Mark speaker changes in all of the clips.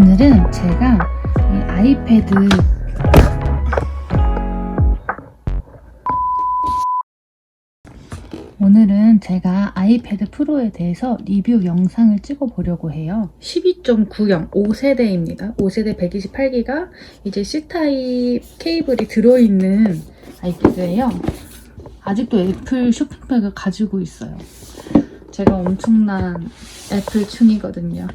Speaker 1: 오늘은 제가 이 아이패드 오늘은 제가 아이패드 프로에 대해서 리뷰 영상을 찍어 보려고 해요. 12.9형 5세대입니다. 5세대 128기가 이제 C타입 케이블이 들어있는 아이패드예요. 아직도 애플 쇼핑백을 가지고 있어요. 제가 엄청난 애플 춘이거든요.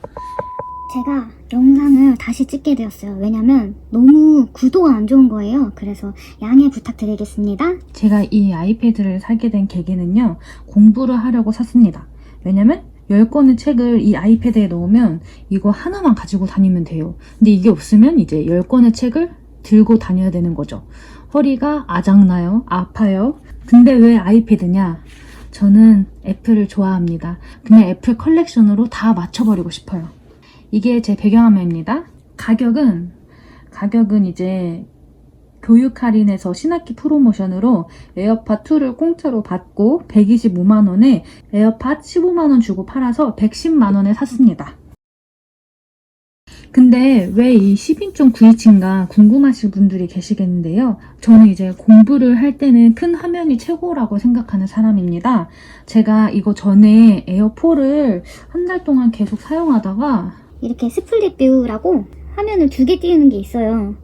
Speaker 2: 제가 영상을 다시 찍게 되었어요. 왜냐면 너무 구도가 안 좋은 거예요. 그래서 양해 부탁드리겠습니다.
Speaker 1: 제가 이 아이패드를 사게 된 계기는요, 공부를 하려고 샀습니다. 왜냐면 10권의 책을 이 아이패드에 넣으면 이거 하나만 가지고 다니면 돼요. 근데 이게 없으면 이제 10권의 책을 들고 다녀야 되는 거죠. 허리가 아작나요? 아파요? 근데 왜 아이패드냐? 저는 애플을 좋아합니다. 그냥 애플 컬렉션으로 다 맞춰버리고 싶어요. 이게 제 배경화면입니다. 가격은, 가격은 이제 교육 할인에서 신학기 프로모션으로 에어팟 2를 공짜로 받고 125만원에 에어팟 15만원 주고 팔아서 110만원에 샀습니다. 근데 왜 이 10인용9인치인가 궁금하실 분들이 계시겠는데요. 저는 이제 공부를 할 때는 큰 화면이 최고라고 생각하는 사람입니다. 제가 이거 전에 에어4를 한 달 동안 계속 사용하다가
Speaker 2: 이렇게 스플릿 뷰라고 화면을 두 개 띄우는 게 있어요.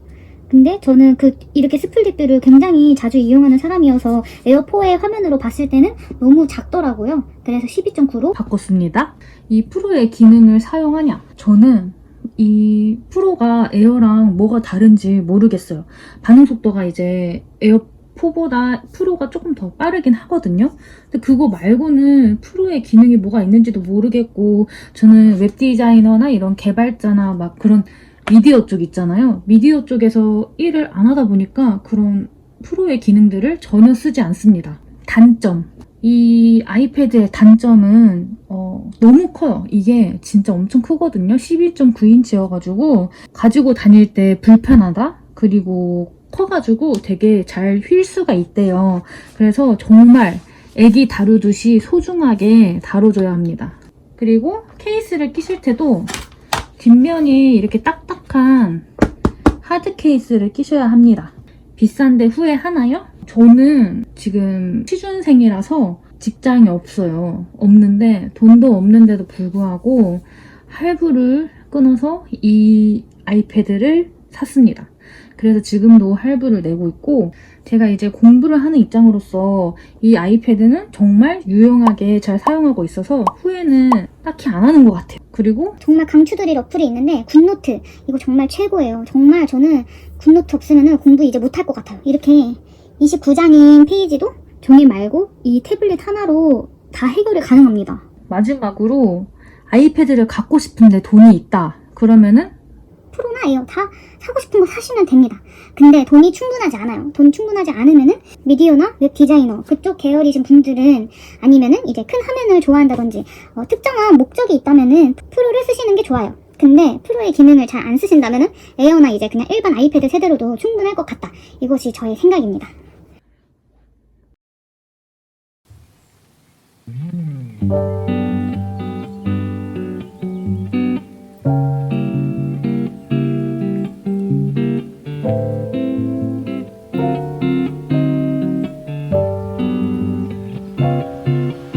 Speaker 2: 근데 저는 그 이렇게 스플릿 뷰를 굉장히 자주 이용하는 사람이어서 에어4의 화면으로 봤을 때는 너무 작더라고요. 그래서 12.9로
Speaker 1: 바꿨습니다. 이 프로의 기능을 사용하냐? 저는 이 프로가 에어랑 뭐가 다른지 모르겠어요. 반응 속도가 이제 에어 4보다 프로가 조금 더 빠르긴 하거든요. 근데 그거 말고는 프로의 기능이 뭐가 있는지도 모르겠고 저는 웹 디자이너나 이런 개발자나 막 그런 미디어 쪽 있잖아요. 미디어 쪽에서 일을 안 하다 보니까 그런 프로의 기능들을 전혀 쓰지 않습니다. 단점. 이 아이패드의 단점은 어, 너무 커요. 이게 진짜 엄청 크거든요. 11.9인치여가지고 가지고 다닐 때 불편하다. 그리고 커가지고 되게 잘 휠 수가 있대요. 그래서 정말 애기 다루듯이 소중하게 다뤄줘야 합니다. 그리고 케이스를 끼실 때도 뒷면이 이렇게 딱딱한 하드 케이스를 끼셔야 합니다. 비싼데 후회 하나요? 저는 지금 취준생이라서 직장이 없어요. 없는데 돈도 없는데도 불구하고 할부를 끊어서 이 아이패드를 샀습니다. 그래서 지금도 할부를 내고 있고 제가 이제 공부를 하는 입장으로서 이 아이패드는 정말 유용하게 잘 사용하고 있어서 후회는 딱히 안 하는 것 같아요. 그리고
Speaker 2: 정말 강추드릴 어플이 있는데 굿노트 이거 정말 최고예요. 정말 저는 굿노트 없으면 공부 이제 못할 것 같아요. 이렇게 29장인 페이지도 종이 말고 이 태블릿 하나로 다 해결이 가능합니다.
Speaker 1: 마지막으로 아이패드를 갖고 싶은데 돈이 있다. 그러면은
Speaker 2: 프로나 에어 다 사고 싶은 거 사시면 됩니다. 근데 돈이 충분하지 않아요. 돈 충분하지 않으면은 미디어나 웹 디자이너 그쪽 계열이신 분들은 아니면은 이제 큰 화면을 좋아한다든지 어, 특정한 목적이 있다면은 프로를 쓰시는 게 좋아요. 근데 프로의 기능을 잘 안 쓰신다면은 에어나 이제 그냥 일반 아이패드 세대로도 충분할 것 같다. 이것이 저의 생각입니다. 음... Thank you.